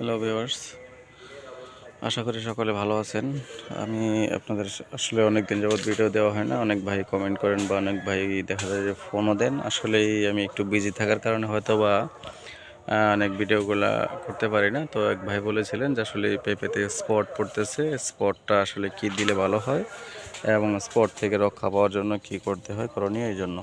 Hello viewers আশা করি সকলে ভালো আছেন। আমি আপনাদের আসলে অনেক দিন যাবত ভিডিও দেওয়া হয় না। অনেক ভাই কমেন্ট করেন বা অনেক ভাই দেখা যায় যে ফোনও দেন। আসলেই আমি একটু বিজি থাকার কারণে হয়তো বা অনেক ভিডিওগুলা করতে পারি না। তো এক ভাই বলেছিলেন যে আসলে পেঁপেতে স্পট পড়তেছে। স্পটটা আসলে কি দিলে ভালো হয় এবং স্পট থেকে রক্ষা পাওয়ার জন্য কি করতে হয় করণীয় এই জন্য।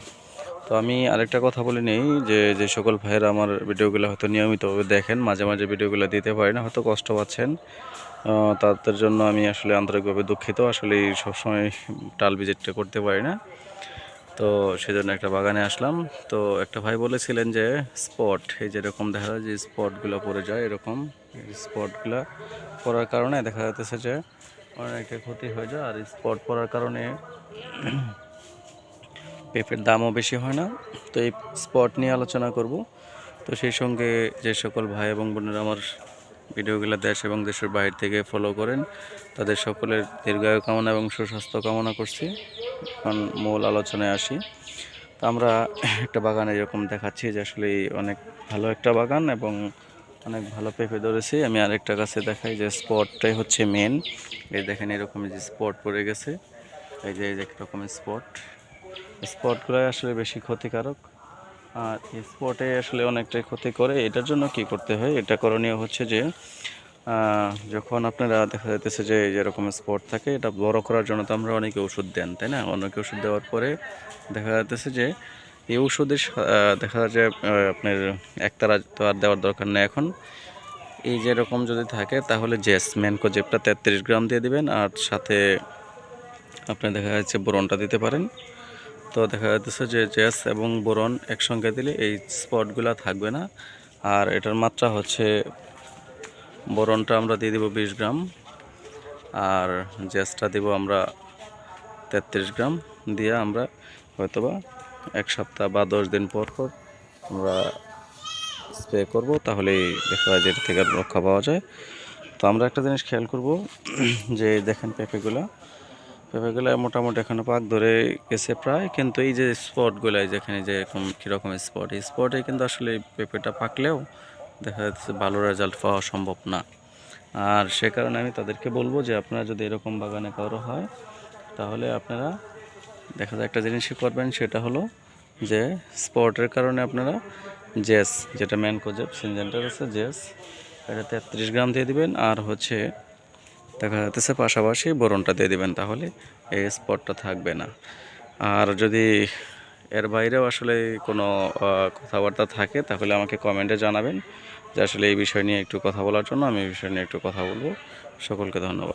তো আমি আরেকটা কথা বলে নেই যে যে সকল ভাইয়েরা আমার ভিডিওগুলো হয়তো নিয়মিতভাবে দেখেন, মাঝে মাঝে ভিডিওগুলো দিতে পারি না, হয়তো কষ্ট পাচ্ছেন। তাদের জন্য আমি আসলে আন্তরিকভাবে দুঃখিত, আসলে সবসময় টাল ভিজিটটা করতে পারি না। তো সেজন্য একটা বাগানে আসলাম। তো একটা ভাই বলেছিলেন যে, স্পট এই যেরকম দেখা যায় যে স্পটগুলো পড়ে যায়, এরকম স্পটগুলো পড়ার কারণে দেখা যাচ্ছে যে অনেকটা ক্ষতি হয়ে যায়, আর স্পট পড়ার কারণে পেঁপের দামও বেশি হয় না। তো এই স্পট নিয়ে আলোচনা করব। তো সেই সঙ্গে যে সকল ভাই এবং বোনেরা আমার ভিডিওগুলো দেশ এবং দেশের বাইরে থেকে ফলো করেন, তাদের সকলের দীর্ঘায়ু কামনা এবং সুস্বাস্থ্য কামনা করছি। এখন মূল আলোচনায় আসি। তো আমরা একটা বাগানে এরকম দেখাচ্ছি যে আসলে অনেক ভালো একটা বাগান এবং অনেক ভালো পেঁপে ধরেছি। আমি আরেকটা কাছে দেখাই যে স্পটটাই হচ্ছে মেন এই দেখেন এরকম যে স্পট পড়ে গেছে। এই যে একরকম স্পট। স্পটগুলো আসলে বেশি ক্ষতিকারক। আর স্পটে আসলে অনেকটাই ক্ষতি করে। এটার জন্য কি করতে হয়? এটা করণীয় হচ্ছে যে যখন আপনারা দেখা যাইতেছে যে যেরকম স্পট থাকে, এটা বড় করার জন্য তো আমরা অনেকে ওষুধ দেন, তাই না? অনেকে ওষুধ দেওয়ার পরে দেখা যাইতেছে যে, এই ওষুধের দেখা যায় যে আপনার একতারা তো আর দেওয়ার দরকার নেই এখন। এই যেরকম যদি থাকে, তাহলে জেস ম্যানকো জেপটা তেত্রিশ গ্রাম দিয়ে দিবেন। আর সাথে আপনি দেখা যাচ্ছে বোরনটা দিতে পারেন। তো দেখা যাচ্ছে যে জেস এবং বোরন একসঙ্গে দিলে এই স্পটগুলো থাকবে না। আর এটার মাত্রা হচ্ছে বোরনটা আমরা দিয়ে দেবো বিশ গ্রাম, আর জেসটা দেবো আমরা তেত্রিশ গ্রাম। দিয়ে আমরা হয়তোবা এক সপ্তাহ বা দশ দিন পর পর আমরা স্প্রে করব, তাহলেই দেখা যায় যে এর থেকে রক্ষা পাওয়া যায়। তো আমরা একটা জিনিস খেয়াল করব, যে দেখেন পেঁপেগুলো পেঁপেগুলো মোটামুটি এখানে পাক ধরে গেছে প্রায়। কিন্তু এই যে স্পটগুলো যেখানে যে এরকম কীরকম স্পট এই স্পটে কিন্তু আসলে পেঁপেটা পাকলেও দেখা যাচ্ছে ভালো রেজাল্ট পাওয়া সম্ভব না। আর সে কারণে আমি তাদেরকে বলব যে আপনারা যদি এরকম বাগানে কারও হয়, তাহলে আপনারা দেখা যায় একটা জিনিসই করবেন, সেটা হলো যে স্পটের কারণে আপনারা জেস যেটা ম্যান কোজেব সিনজেন্টার আছে জেস এটা তেত্রিশ গ্রাম দিয়ে দিবেন। আর হচ্ছে দেখা যাচ্ছে পাশাপাশি বরণটা দিয়ে দেবেন তাহলে, এই স্পটটা থাকবে না। আর যদি এর বাইরেও আসলে কোনো কথাবার্তা থাকে, তাহলে আমাকে কমেন্টে জানাবেন যে আসলে এই বিষয় নিয়ে একটু কথা বলার জন্য, আমি এই বিষয় নিয়ে একটু কথা বলব। সকলকে ধন্যবাদ।